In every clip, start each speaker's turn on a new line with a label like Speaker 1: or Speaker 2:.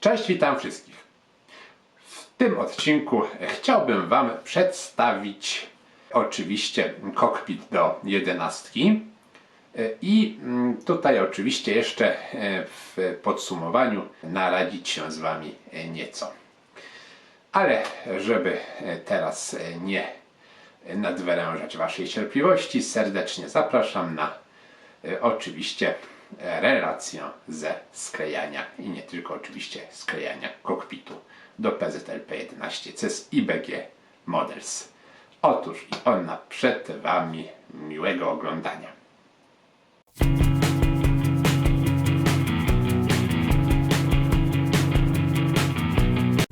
Speaker 1: Cześć, witam wszystkich. W tym odcinku chciałbym Wam przedstawić oczywiście kokpit do jedenastki i mm, tutaj oczywiście jeszcze e, w podsumowaniu naradzić się z Wami nieco. Ale żeby e, teraz nie nadwyrężać Waszej cierpliwości, serdecznie zapraszam na e, oczywiście relację ze sklejania i nie tylko oczywiście sklejania kokpitu do PZLP-11 CES i BG Models. Otóż i ona przed Wami miłego oglądania.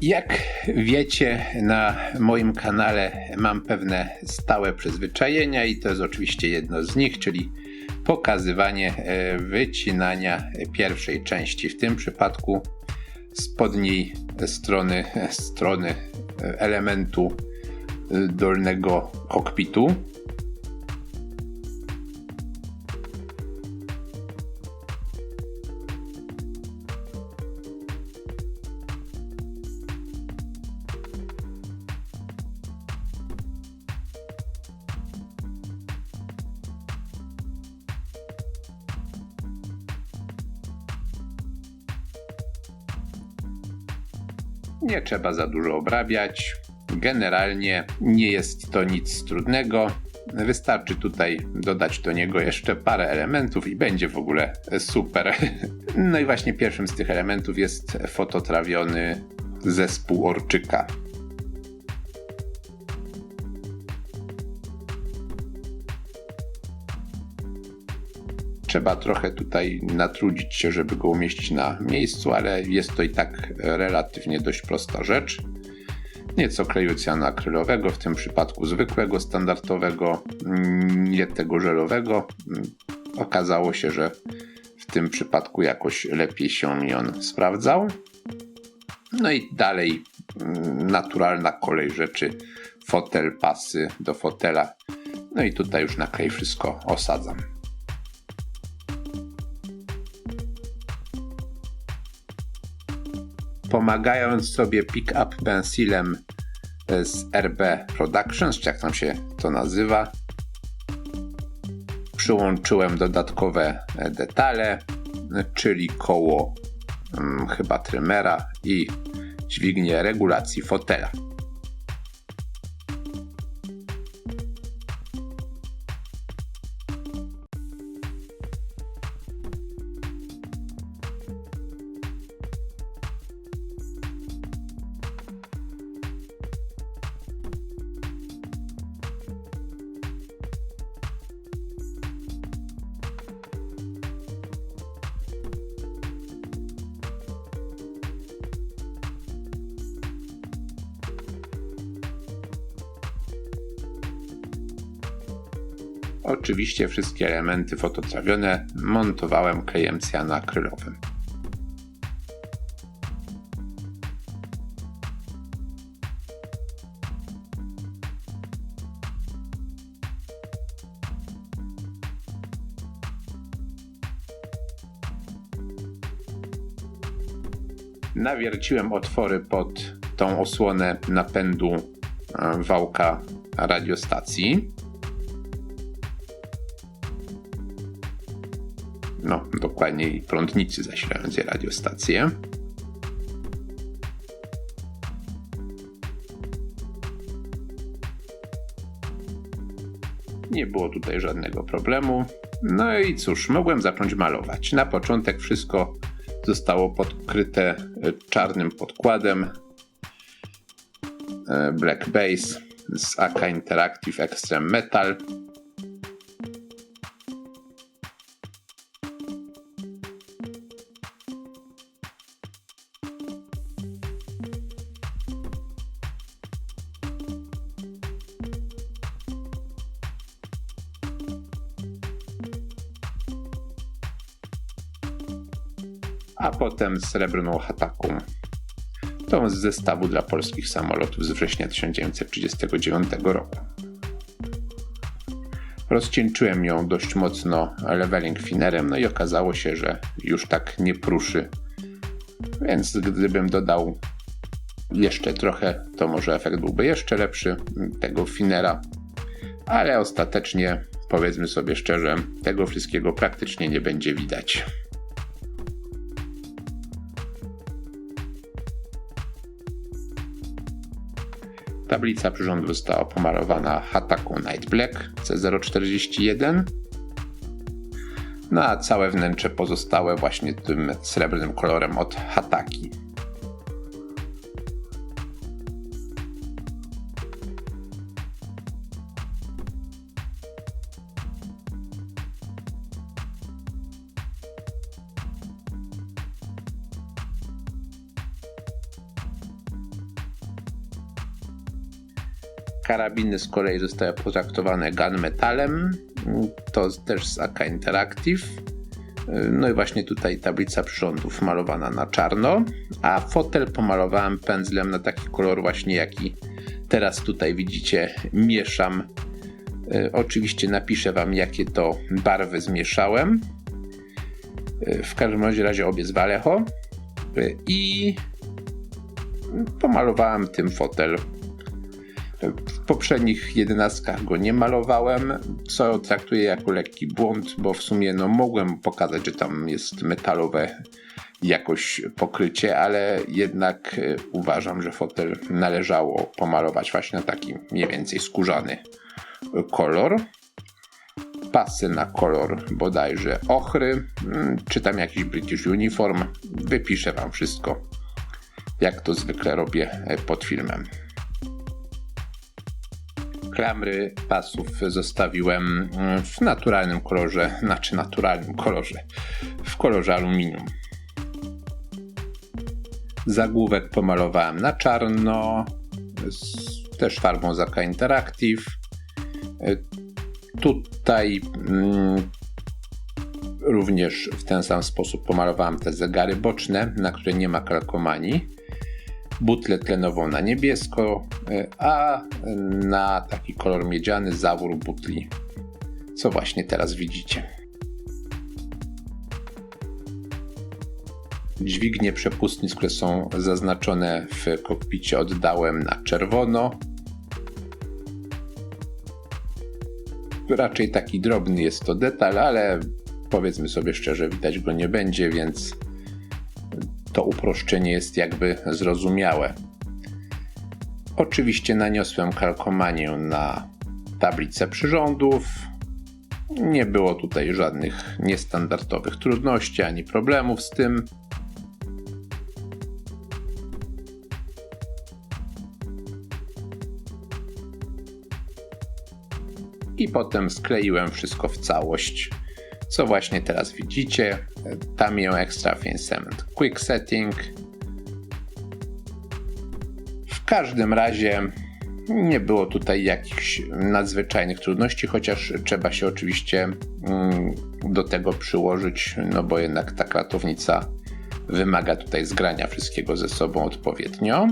Speaker 1: Jak wiecie, na moim kanale mam pewne stałe przyzwyczajenia i to jest oczywiście jedno z nich, czyli pokazywanie e, wycinania pierwszej części, w tym przypadku spodniej strony, strony e, elementu e, dolnego kokpitu. Nie trzeba za dużo obrabiać. Generalnie nie jest to nic trudnego. Wystarczy tutaj dodać do niego jeszcze parę elementów i będzie w ogóle super. No i właśnie pierwszym z tych elementów jest fototrawiony zespół orczyka. Trzeba trochę tutaj natrudzić się, żeby go umieścić na miejscu, ale jest to i tak relatywnie dość prosta rzecz. Nieco kleju cyanoakrylowego, w tym przypadku zwykłego, standardowego, nie tego żelowego. Okazało się, że w tym przypadku jakoś lepiej się mi on sprawdzał. No i dalej naturalna kolej rzeczy, fotel, pasy do fotela. No i tutaj już na klej wszystko osadzam. Pomagając sobie pick-up pensilem z RB Productions, czy jak tam się to nazywa. Przyłączyłem dodatkowe detale, czyli koło hmm, chyba trymera i dźwignię regulacji fotela. Oczywiście wszystkie elementy fototrawione montowałem klejem cyanoakrylowym. Nawierciłem otwory pod tą osłonę napędu e, wałka radiostacji. Dokładniej prądnicy zasilającej radiostację. Nie było tutaj żadnego problemu. No i cóż, mogłem zacząć malować. Na początek wszystko zostało podkryte czarnym podkładem Black Base z AK Interactive Extreme Metal. A potem srebrną hataką. Tą z zestawu dla polskich samolotów z września 1939 roku. Rozcieńczyłem ją dość mocno leveling finerem, no i okazało się, że już tak nie pruszy Więc gdybym dodał jeszcze trochę, to może efekt byłby jeszcze lepszy tego finera. Ale ostatecznie, powiedzmy sobie szczerze, tego wszystkiego praktycznie nie będzie widać. Tablica przyrządu została pomalowana Hataku Night Black C041. No a całe wnętrze pozostałe właśnie tym srebrnym kolorem od Hataki. Karabiny z kolei zostały potraktowane gunmetalem, to też z AK Interactive. No i właśnie tutaj tablica przyrządów malowana na czarno, a fotel pomalowałem pędzlem na taki kolor właśnie jaki teraz tutaj widzicie mieszam. E, Oczywiście napiszę wam jakie to barwy zmieszałem. E, W każdym razie obie z Vallejo i pomalowałem tym fotel w poprzednich jedenastkach go nie malowałem, co traktuję jako lekki błąd, bo w sumie no, mogłem pokazać, że tam jest metalowe jakoś pokrycie, ale jednak e, uważam, że fotel należało pomalować właśnie na taki mniej więcej skórzany kolor. Pasy na kolor bodajże ochry, mm, czy tam jakiś British Uniform. Wypiszę wam wszystko, jak to zwykle robię e, pod filmem. Klamry pasów zostawiłem mm, w naturalnym kolorze, znaczy naturalnym kolorze, w kolorze aluminium. Zagłówek pomalowałem na czarno, też farbą Zaka Interactive. E, Tutaj mm, również w ten sam sposób pomalowałem te zegary boczne, na które nie ma kalkomanii butlę tlenową na niebiesko, e, a na taki kolor miedziany zawór butli, co właśnie teraz widzicie. Dźwignie przepustnic, które są zaznaczone w kokpicie oddałem na czerwono. Raczej taki drobny jest to detal, ale powiedzmy sobie szczerze, widać go nie będzie, więc to uproszczenie jest jakby zrozumiałe. Oczywiście naniosłem kalkomanię na tablicę przyrządów. Nie było tutaj żadnych niestandardowych trudności ani problemów z tym. I potem skleiłem wszystko w całość co właśnie teraz widzicie. Tamiyo Extra Thin Cement Quick Setting. W każdym razie nie było tutaj jakichś nadzwyczajnych trudności, chociaż trzeba się oczywiście mm, do tego przyłożyć, no bo jednak ta kratownica wymaga tutaj zgrania wszystkiego ze sobą odpowiednio.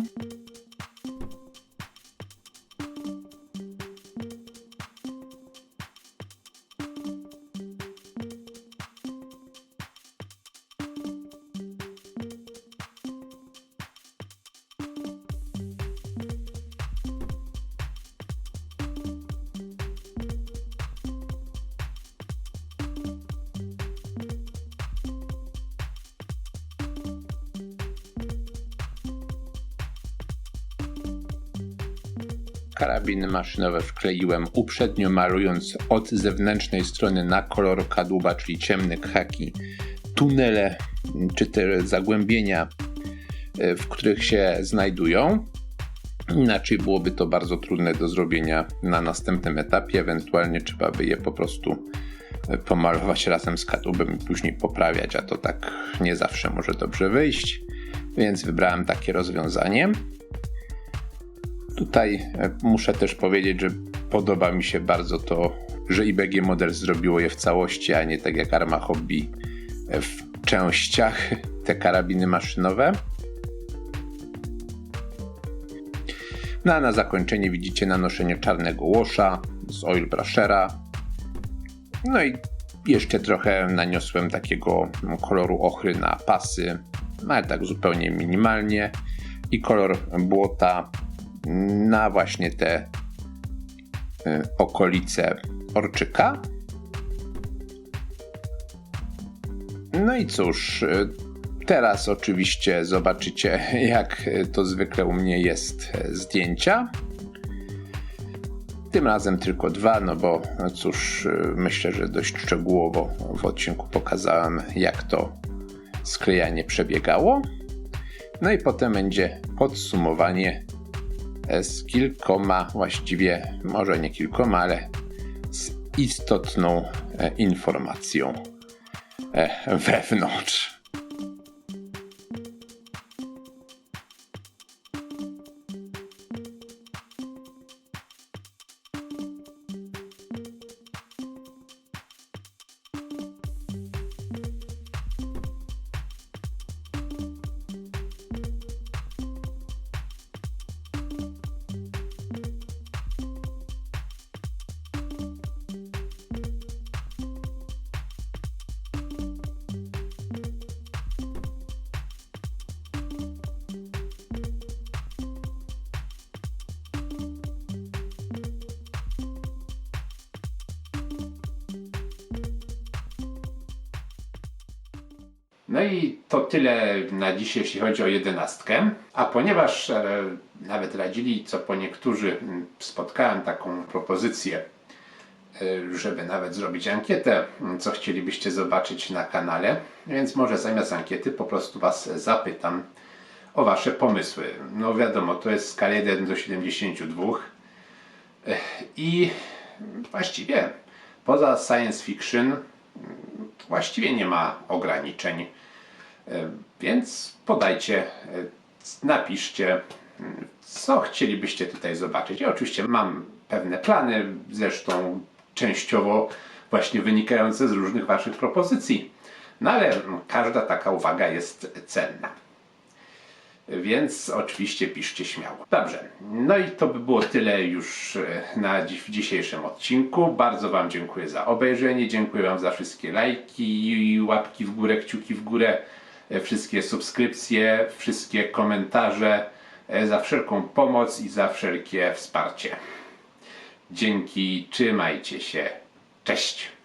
Speaker 1: Karabiny maszynowe wkleiłem uprzednio malując od zewnętrznej strony na kolor kadłuba, czyli ciemne khaki, tunele czy te zagłębienia, e, w których się znajdują. Inaczej byłoby to bardzo trudne do zrobienia na następnym etapie, ewentualnie trzeba by je po prostu e, pomalować razem z kadłubem i później poprawiać, a to tak nie zawsze może dobrze wyjść, więc wybrałem takie rozwiązanie. Tutaj e, muszę też powiedzieć, że podoba mi się bardzo to, że IBG Model zrobiło je w całości, a nie tak jak Arma Hobby e, w częściach te karabiny maszynowe. No a na zakończenie widzicie nanoszenie czarnego łosza z oil brushera. No i jeszcze trochę naniosłem takiego koloru ochry na pasy
Speaker 2: no ale tak zupełnie minimalnie i kolor błota na właśnie te y, okolice orczyka. No i cóż, y, teraz oczywiście zobaczycie, jak to zwykle u mnie jest e, zdjęcia. Tym razem tylko dwa, no bo no cóż, y, myślę, że dość szczegółowo w odcinku pokazałem, jak to sklejanie przebiegało. No i potem będzie podsumowanie z kilkoma, właściwie może nie kilkoma, ale z istotną e, informacją e, wewnątrz.
Speaker 1: No i to tyle na dzisiaj, jeśli chodzi o jedenastkę. A ponieważ e, nawet radzili, co po niektórzy, m, spotkałem taką propozycję, e, żeby nawet zrobić ankietę, m, co chcielibyście zobaczyć na kanale, więc może zamiast ankiety po prostu Was zapytam o Wasze pomysły. No wiadomo, to jest skala 1 do 72 E, i właściwie poza science fiction właściwie nie ma ograniczeń. E, Więc podajcie, e, napiszcie, co chcielibyście tutaj zobaczyć. Ja oczywiście mam pewne plany, zresztą częściowo właśnie wynikające z różnych Waszych propozycji. No ale każda taka uwaga jest cenna. Więc oczywiście piszcie śmiało. Dobrze, no i to by było tyle już e, na dzi- w dzisiejszym odcinku. Bardzo Wam dziękuję za obejrzenie, dziękuję Wam za wszystkie lajki, łapki w górę, kciuki w górę, e, wszystkie subskrypcje, wszystkie komentarze, e, za wszelką pomoc i za wszelkie wsparcie. Dzięki, trzymajcie się. Cześć!